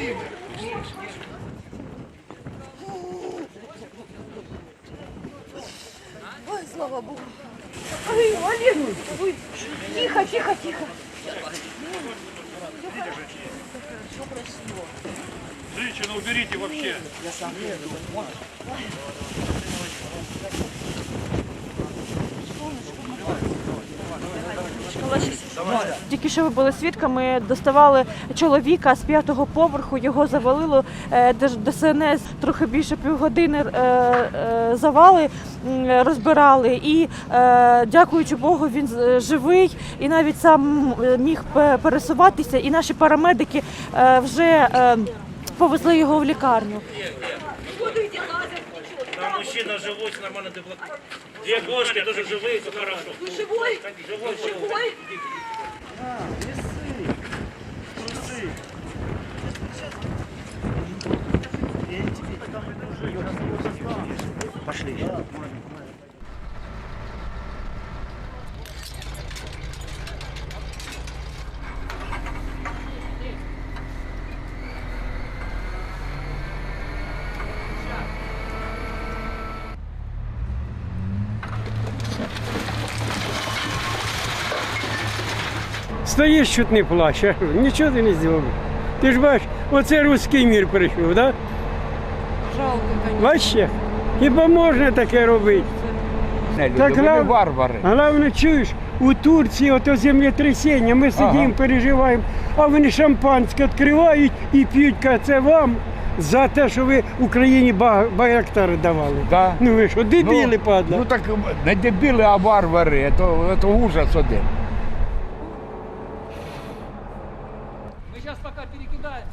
Ой, слава Богу. Ой, Олег, ой, тихо, тихо, тихо. Все красиво. Женщина, уберите вообще. Я сам еду. Солнышко, ну, давай, давай, давай. Тільки що ви були свідками, доставали чоловіка з п'ятого поверху, його завалило е, ДСНС трохи більше півгодини е, е, завали м, розбирали. І е, дякуючи Богу, він з- живий і навіть сам е, міг пе- пересуватися. І наші парамедики е, вже е, повезли його в лікарню. Там мужчина живой, нормально деблокирует. Две кошки тоже живые, все хорошо. Живой? Живой, живой. Живой? Стоїш, чуть не плачеш, нічого ти не зробив. Ти ж бачиш, оце руський мір прийшов, так? Жалко, Бачиш, як? хіба можна таке робити? Так, вони глав- варвари. Головне, чуєш, у Турції ото землетрясіння, ми сидимо, Ага. переживаємо, а вони шампанське відкривають і п'ють, це вам за те, що ви Україні ба- байрактари давали. Да. Ну ви що, дебіли, падла? Ну так не дебіли, а варвари. Це ужас один. Сейчас пока перекидаемся.